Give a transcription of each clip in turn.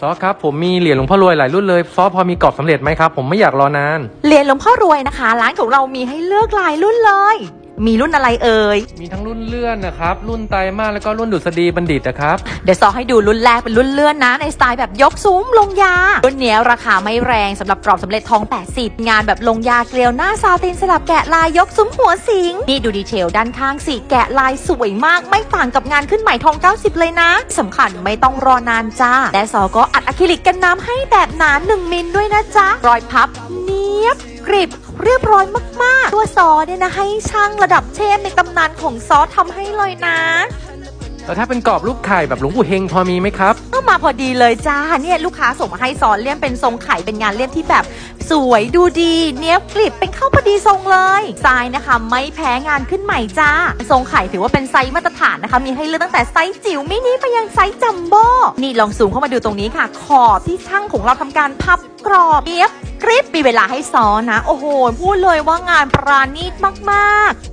ซอครับผมมีเหรียญหลวงพ่อรวยหลายรุ่นเลยซอพอมีกรอบสำเร็จไหมครับผมไม่อยากรอนาน เหรียญหลวงพ่อรวยนะคะ ร้านของเรามีให้เลือกหลายรุ่นเลย มีรุ่นอะไรเอ่ย มีทั้งรุ่นเลื่อนนะครับ รุ่นไตรมาสแล้วก็รุ่นดุษฎีบัณฑิตนะครับ เดี๋ยวซอให้ดูรุ่นแรกเป็นรุ่นเลื่อนนะ ในสไตล์แบบยกซุ้มลงยา รุ่นเนี้ยราคาไม่แรงสำหรับกรอบสำเร็จทอง 80 งานแบบลงยาเกลียวหน้าซาตินสลับแกะลายยกซุ้มหัวสิง นี่ดูดีเทลด้านข้างสิแกะลายสวยมาก ไม่ต่างกับงานขึ้นใหม่ทอง 90 เลยนะสำคัญไม่ต้องรอนานจ้า และซอก็อัดอะคริลิกกันน้ำให้แบบหนา1มิลด้วยนะจ๊ะรอยพับเนียบกริบ เรียบร้อยมากๆ ตัวซอเนี่ยนะให้ช่างระดับเทพในตำนานของซอทำให้เลยนะ แล้วถ้าเป็นกรอบรูปไข่แบบหลวงปู่เฮงพอมีไหมครับ มาพอดีเลยจ้าเนี่ยลูกค้าส่งมาให้ซอนเลี่ยมเป็นทรงไข่เป็นงานเลี่ยมที่แบบสวยดูดีเนี้ยกริบเป็นเข้าพอดีทรงเลยทรายนะคะ ไม่แพ้งานขึ้นใหม่จ้า ทรงไข่ถือว่าเป็นไซส์มาตรฐานนะคะ มีให้เลือกตั้งแต่ไซส์จิ๋วมินิไปยังไซส์จัมโบ้นี่ลองซูมเข้ามาดูตรงนี้ค่ะ ขอบที่ช่างของเราทำการพับกรอบเนี้ยกริบมีเวลาให้ซ้อนนะ โอ้โหพูดเลยว่างานปราณีตมากๆ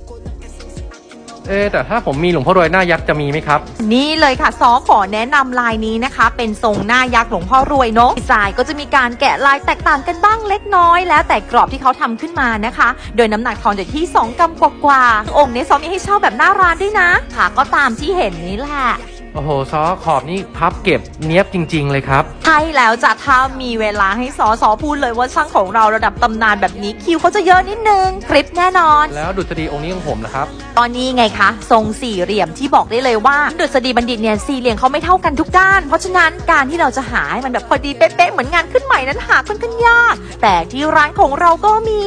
เอ๊ะแต่ถ้าผมมีหลวงพ่อรวยหน้ายักษ์จะมีไหมครับ นี่เลยค่ะซอขอแนะนำลายนี้นะคะ เป็นทรงหน้ายักษ์หลวงพ่อรวยเนาะดีไซน์ก็จะมีการแกะลายแตกต่างกันบ้างเล็กน้อย แล้วแต่กรอบที่เขาทำขึ้นมานะคะ โดยน้ำหนักทองอยู่ที่ 2กรัมกว่าๆองค์นี้ซอมีให้เช่าแบบหน้าร้านด้วยนะค่ะก็ตามที่เห็นนี้แหละ โอ้โหซอขอบนี่พับเก็บเนี้ยบจริง ๆ เลยครับ ใช่แล้วจ้ะถ้ามีเวลาให้ซอซอพูดเลยว่าช่างของเราระดับตำนานแบบนี้คิวเขาจะเยอะนิดนึงคลิปแน่นอน แล้วดุษฎีองค์นี้ของผมนะครับ ตอนนี้ไงคะ ทรงสี่เหลี่ยมที่บอกได้เลยว่าดุษฎีบัณฑิตเนี่ยสี่เหลี่ยมเขาไม่เท่ากันทุกด้าน เพราะฉะนั้นการที่เราจะหาให้มันแบบพอดีเป๊ะๆเหมือนงานขึ้นใหม่นั้นหาค่อนข้างยาก แต่ที่ร้านของเราก็มี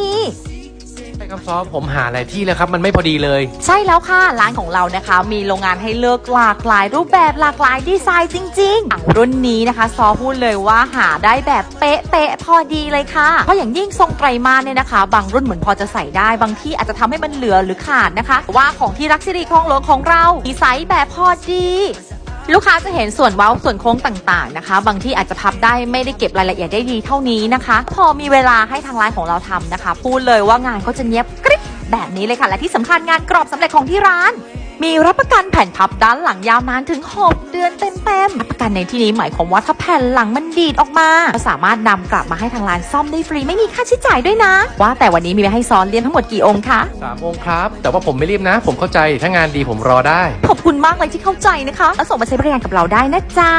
ใช่ครับซอผมหาหลายที่แล้วครับ มันไม่พอดีเลย ใช่แล้วค่ะ ร้านของเรานะคะ มีโรงงานให้เลือกหลากหลายรูปแบบหลากหลายดีไซน์จริงๆอย่างรุ่นนี้นะคะซอพูดเลยว่าหาได้แบบเป๊ะๆพอดีเลยค่ะ เพราะอย่างยิ่งทรงไตรมาสเนี่ยนะคะ บางรุ่นเหมือนพอจะใส่ได้บางที่อาจจะทำให้มันเหลือหรือขาดนะคะ ว่าของที่รักสิริคลองหลวงของเราดีไซน์แบบพอดี ลูกค้าจะเห็นส่วนเว้าส่วนโค้งต่างๆนะคะ บางที่อาจจะพับได้ไม่ได้เก็บรายละเอียดได้ดีเท่านี้นะคะ พอมีเวลาให้ทางร้านของเราทำนะคะ พูดเลยว่างานก็จะเนียบกริบแบบนี้เลยค่ะ และที่สำคัญงานกรอบสำเร็จของที่ร้าน มีรับประกันแผ่นพับด้านหลังยาวนานถึง 6 เดือนเต็มๆรับประกันในที่นี้หมายความว่าถ้าแผ่นหลังมันดีดออกมาก็สามารถนำกลับมาให้ทางร้านซ่อมได้ฟรีไม่มีค่าใช้จ่ายด้วยนะ ว่าแต่วันนี้มีไว้ให้ซ้อนเรียนทั้งหมดกี่องค์คะสามองค์ครับ แต่ว่าผมไม่รีบนะ ผมเข้าใจถ้างานดีผมรอได้ คุณมากเลยที่เข้าใจนะคะแล้วส่งมาใช้บริการกับเราได้นะจ๊ะ